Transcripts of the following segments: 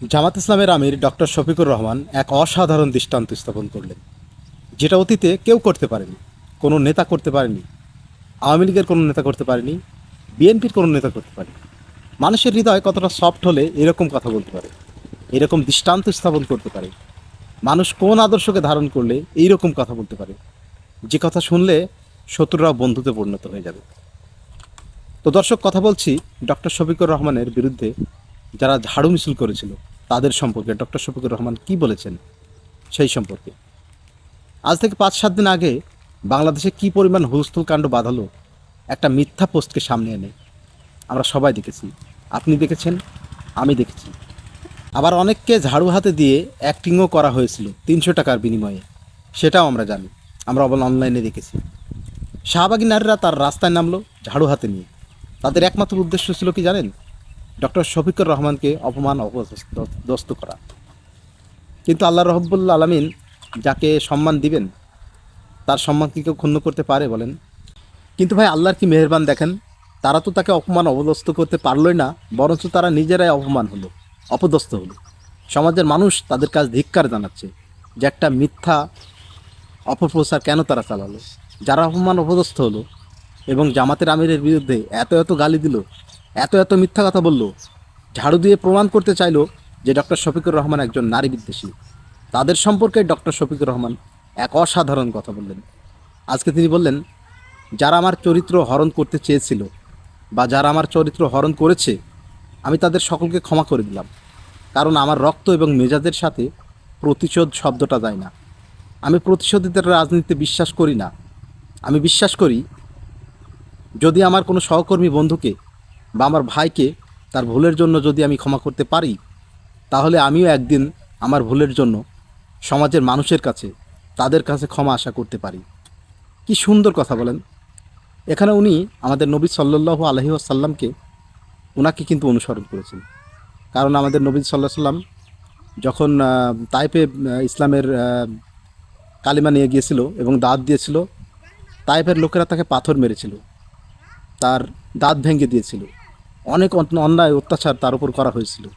জামাত ইসলামের আমির ডক্টর শফিকুর রহমান এক অসাধারণ দৃষ্টান্ত স্থাপন করলেন, যেটা অতীতে কেউ করতে পারেনি, কোনো নেতা করতে পারেনি, আওয়ামী লীগের কোনো নেতা করতে পারেনি, বিএনপির কোনো নেতা করতে পারেনি। মানুষের হৃদয় কতটা সফট হলে এরকম কথা বলতে পারে, এরকম দৃষ্টান্ত স্থাপন করতে পারে। মানুষ কোন আদর্শকে ধারণ করলে এইরকম কথা বলতে পারে, যে কথা শুনলে শত্রুরা বন্ধুতে পরিণত হয়ে যাবে। তো দর্শক, কথা বলছি ডক্টর শফিকুর রহমানের বিরুদ্ধে যারা ঝাড়ু মিছিল করেছিল তাদের সম্পর্কে ডক্টর শফিকুর রহমান কি বলেছেন সেই সম্পর্কে। আজ থেকে পাঁচ সাত দিন আগে বাংলাদেশে কি পরিমাণ হুলস্থুল কাণ্ড বাঁধালো, একটা মিথ্যা পোস্টকে সামনে এনে। আমরা সবাই দেখেছি। আপনি দেখেছেন, আমি দেখেছি। আবার অনেককে ঝাড়ু হাতে দিয়ে অ্যাক্টিংও করা হয়েছিল তিনশো টাকার বিনিময়ে। সেটাও আমরা জানি, আমরা আবার অনলাইনে দেখেছি। শাহবাগী নারীরা তার রাস্তায় নামলো ঝাড়ু হাতে নিয়ে। তাদের একমাত্র উদ্দেশ্য ছিল কি জানেন? ডক্টর শফিকুর রহমানকে অপমান অপদস্ত করা। কিন্তু আল্লাহ রহব্বুল্লা আলমিন যাকে সম্মান দিবেন, তার সম্মান কি কেউ ক্ষুণ্ণ করতে পারে বলেন? কিন্তু ভাই, আল্লাহর কি মেহেরবান দেখেন? তারা তো তাকে অপমান অপদস্থ করতে পারলই না, বরঞ্চ তারা নিজেরাই অপমান হলো, অপদস্থ হলো। সমাজের মানুষ তাদের কাছে ধিক্কার জানাচ্ছে যে একটা মিথ্যা অপপ্রচার কেন তারা চালালো? যারা অপমান অপদস্থ হলো এবং জামাতের আমিরের বিরুদ্ধে এত এত গালি দিল এত এত মিথ্যা কথা বলল। ঝাড়ু দিয়ে প্রমাণ করতে চাইলো যে ডক্টর শফিকুর রহমান একজন নারী বিদ্বেষী। তাদের সম্পর্কে ডক্টর শফিকুর রহমান এক অসাধারণ কথা বললেন। আজকে তিনি বললেন, যারা আমার চরিত্র হরণ করতে চেয়েছিল বা যারা আমার চরিত্র হরণ করেছে, আমি তাদের সকলকে ক্ষমা করে দিলাম। কারণ আমার রক্ত এবং মেজাজের সাথে প্রতিশোধ শব্দটা যায় না। আমি প্রতিশোধিতের রাজনীতিতে বিশ্বাস করি না। আমি বিশ্বাস করি, যদি আমার কোনো সহকর্মী বন্ধুকে বা আমার ভাইকে তার ভুলের জন্য যদি আমি ক্ষমা করতে পারি, তাহলে আমিও একদিন আমার ভুলের জন্য সমাজের মানুষের কাছে, তাদের কাছে ক্ষমা আশা করতে পারি। কি সুন্দর কথা বলেন। এখানে উনি আমাদের নবী সাল্লু আলহি আসাল্লামকে ওনাকে কিন্তু অনুসরণ করেছেন। কারণ আমাদের নবী সাল্লাহ সাল্লাম যখন তাইপে ইসলামের কালিমা নিয়ে গিয়েছিল এবং দাঁত দিয়েছিল, তাইপের লোকেরা তাকে পাথর মেরেছিল, তার দাঁত ভেঙে দিয়েছিল। অনেক অন্যায় অত্যাচার তার উপর করা হয়েছিল।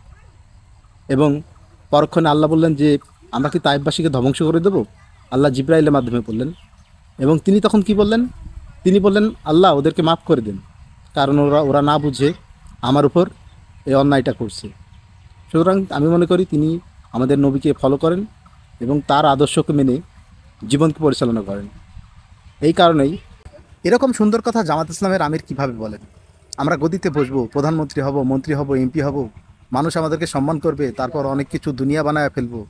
এবং পরক্ষণে আল্লাহ বললেন যে, আমরা কি তাইববাসীকে ধ্বংস করে দেবো? আল্লাহ জিব্রাইলের মাধ্যমে বললেন। এবং তিনি তখন কি বললেন? তিনি বললেন, আল্লাহ, ওদেরকে মাফ করে দেন। কারণ ওরা ওরা না বুঝে আমার উপর এই অন্যায়টা করছে। সুতরাং আমি মনে করি তিনি আমাদের নবীকে ফলো করেন এবং তার আদর্শকে মেনে জীবনকে পরিচালনা করেন। এই কারণেই এরকম সুন্দর কথা জামাত ইসলামের আমির কীভাবে বলেন? আমরা গদিতে বসবো, প্রধানমন্ত্রী হব, মন্ত্রী হব, এমপি হব, মানুষ আমাদেরকে সম্মান করবে, তারপর অনেক কিছু দুনিয়া বানায় ফেলব।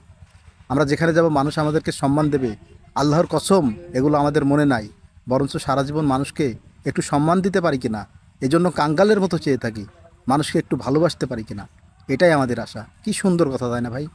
আমরা যেখানে যাব, মানুষ আমাদেরকে সম্মান দেবে। আল্লাহর কসম, এগুলো আমাদের মনে নাই, বরঞ্চ সারা জীবন মানুষকে একটু সম্মান দিতে পারি কিনা, এজন্য কাঙ্গালের মতো চেয়ে থাকি, মানুষকে একটু ভালোবাসতে পারি কিনা, এটাই আমাদের আশা। কি সুন্দর কথা, তাই না ভাই?